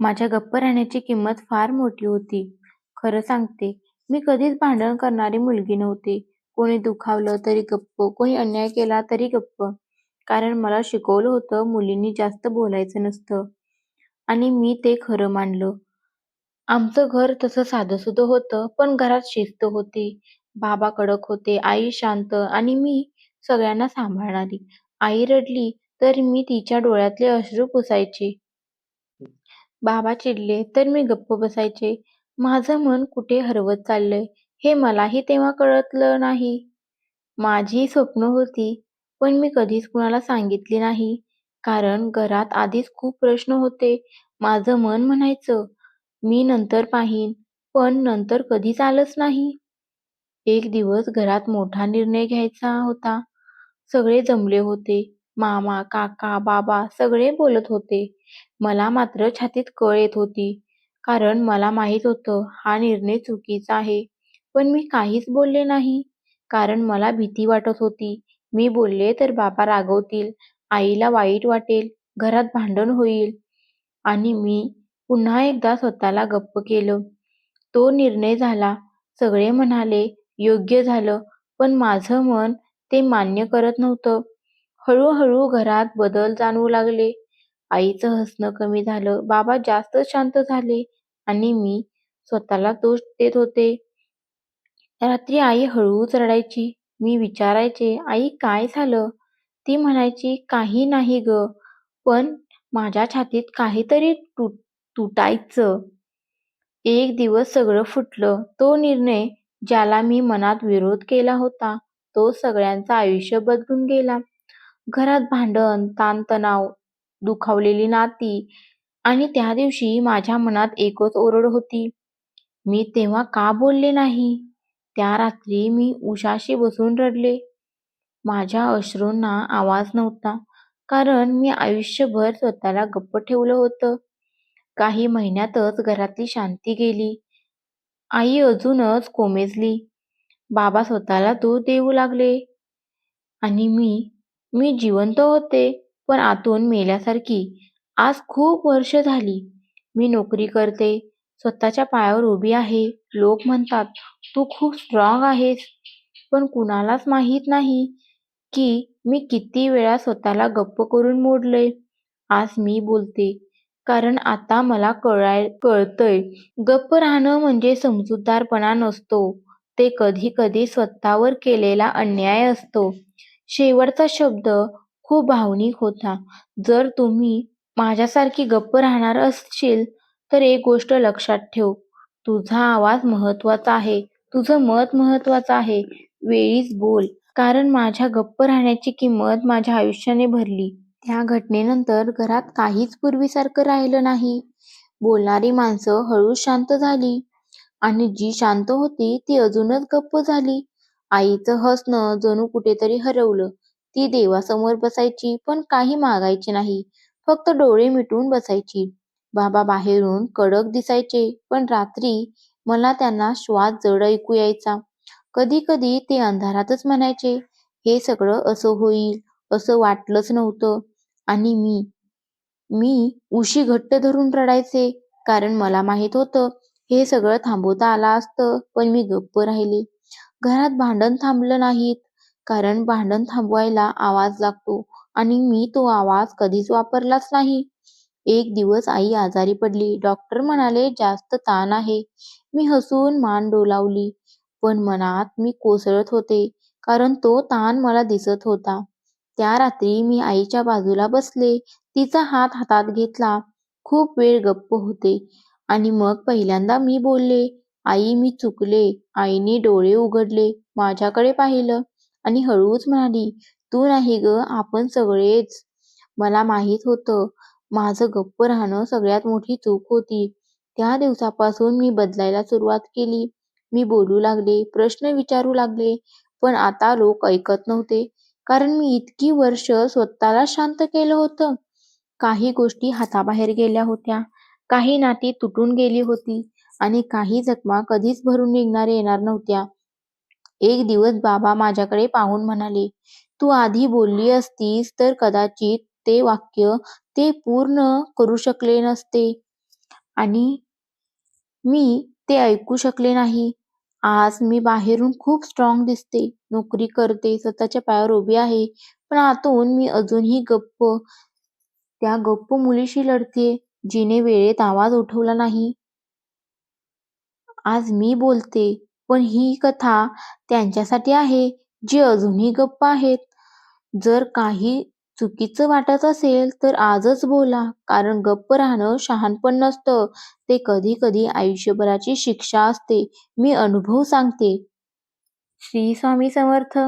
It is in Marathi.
माझ्या गप्प राहण्याची किंमत फार मोठी होती. खरं सांगते, मी कधीच भांडण करणारी मुलगी नव्हती कोणी दुखावलं तरी गप्प, कोणी अन्याय केला तरी गप्प. कारण मला शिकवलं होतं मुलींनी जास्त बोलायचं नसतं. आणि मी ते खरं मानलं. आमचं घर तसं साधंसुधं होतं, पण घरात शिस्त होती. बाबा कडक होते, आई शांत आणि मी सगळ्यांना सांभाळणारी. आई रडली तर मी तिच्या डोळ्यातले अश्रू पुसायचे. बाबा चिडले तर मी गप्प बसायचे. माझं मन कुठे हरवत चाललंय हे मलाही तेव्हा कळतलं नाही. माझी स्वप्न होती, पण मी कधीच कुणाला सांगितली नाही. कारण घरात आधीच खूप प्रश्न होते. माझं मन म्हणायचं, मी नंतर पाहीन, पण नंतर कधीच आलंच नाही. एक दिवस घरात मोठा निर्णय घ्यायचा होता. सगळे जमले होते. मामा, काका, बाबा सगळे बोलत होते. मला मात्र छातीत कळ येत होती. कारण मला माहीत होतं हा निर्णय चुकीचा आहे. पण मी काहीच बोलले नाही. कारण मला भीती वाटत होती. मी बोलले तर बाबा रागवतील, आईला वाईट वाटेल, घरात भांडण होईल. आणि मी पुन्हा एकदा स्वतःला गप्प केलं. तो निर्णय झाला. सगळे म्हणाले योग्य झालं, पण माझं मन ते मान्य करत नव्हतं. हळूहळू घरात बदल जाणवू लागले. आईचं हसणं कमी झालं, बाबा जास्त शांत झाले आणि मी स्वतःला दोष देत होते. रात्री आई हळूच रडायची. मी विचारायचे, आई काय झालं? ती म्हणायची, काही नाही ग पण माझ्या छातीत काहीतरी तुटायचं. एक दिवस सगळं फुटलं. तो निर्णय ज्याला मी मनात विरोध केला होता, तो सगळ्यांचं आयुष्य बदलून गेला. घरात भांडण, ताणतणाव, दुखावलेली नाती आणि त्या दिवशी माझ्या मनात एकच ओरड होती, मी तेव्हा का बोलले नाही? त्या रात्री मी उशाशी बसून रडले. माझ्या अश्रूंना आवाज नव्हता, कारण मी आयुष्यभर स्वतःला गप्प ठेवलं होतं. काही महिन्यातच घरातली शांती गेली. आई अजूनच कोमेजली. बाबा स्वतःला दूध देऊ लागले. आणि मी, मी जिवंत होते, पण आतून मेल्यासारखी. आज खूप वर्ष झाली. मी नोकरी करते, स्वतःच्या पायावर उभी आहे. लोक म्हणतात, तू खूप स्ट्रॉंग आहेस. पण कुणालाच माहीत नाही की मी किती वेळा स्वतःला गप्प करून मोडले आज मी बोलते, कारण आता मला कळतंय, गप्प राहणं म्हणजे समजूतदारपणा नसतो. ते कधीकधी स्वतःवर केलेला अन्याय असतो. शेवटचा शब्द खूप भावनिक होता. जर तुम्ही माझ्यासारखी गप्प राहणार असशील तर एक गोष्ट लक्षात ठेव, तुझा आवाज महत्त्वाचा आहे, तुझं मत महत्त्वाचं आहे. वेळीच बोल. कारण माझ्या गप्प राहण्याची किंमत माझ्या आयुष्याने भरली. त्या घटनेनंतर घरात काहीच पूर्वीसारखं राहिलं नाही. बोलणारी माणसं हळू शांत झाली. आणि जी शांत होती ती अजूनच गप्प झाली. आईचं हसणं जणू कुठेतरी हरवलं. ती देवासमोर बसायची पण काही मागायची नाही. फक्त डोळे मिटून बसायची. बाबा बाहेरून कडक दिसायचे, पण रात्री मला त्यांना श्वास जड ऐकू यायचा. कधी कधी ते अंधारातच म्हणायचे, हे सगळं असं होईल असं वाटलंच नव्हतं. आणि मी, मी उशी घट्ट धरून रडायचे. कारण मला माहीत होतं हे सगळं थांबवता आलं असतं, पण मी गप्प राहिले. घरात भांडण थांबलं नाहीत. कारण भांडण थांबवायला आवाज लागतो आणि मी तो आवाज कधीच वापरलाच नाही. एक दिवस आई आजारी पडली. डॉक्टर म्हणाले जास्त ताण आहे. मी हसून मान डोलावली. पण मनात मी कोसळत होते, कारण तो ताण मला दिसत होता. त्या रात्री मी आईच्या बाजूला बसले, तिचा हात हातात घेतला. खूप वेळ गप्प होते आणि मग पहिल्यांदा मी बोलले, आई मी चुकले. आईने डोळे उघडले, माझ्याकडे पाहिलं आणि हळूच म्हणाली, तू नाही ग आपण सगळेच. मला माहीत होतं, माझं गप्प राहणं सगळ्यात मोठी चूक होती. त्या दिवसापासून मी बदलायला सुरुवात केली. मी बोलू लागले, प्रश्न विचारू लागले. पण आता लोक ऐकत नव्हते. कारण मी इतकी वर्ष स्वतःला शांत केलं होतं. काही गोष्टी हाताबाहेर गेल्या होत्या. काही नाती तुटून गेली होती आणि काही जखमा कधीच भरून निघणार येणार नव्हत्या. एक दिवस बाबा माझ्याकडे पाहून म्हणाले, तू आधी बोलली असतीस तर कदाचित ते वाक्य ते पूर्ण करू शकले नसते. आणि मी ते ऐकू शकले नाही. आज मी बाहेरून खूप स्ट्रॉंग दिसते, नोकरी करते, स्वतःच्या पायावर उभी आहे, पण आतून मी अजूनही गप्प त्या गप्प मुलीशी लढते जिने वेळेत आवाज उठवला नाही. आज मी बोलते, पण ही कथा त्यांच्यासाठी आहे, जे अजूनही गप्प आहेत. जर काही चुकीचं वाटत असेल तर आजच बोला, कारण गप्प राहणं शहाणपण नसतं, ते कधी कधी आयुष्यभराची शिक्षा असते. मी अनुभव सांगते. श्री स्वामी समर्थ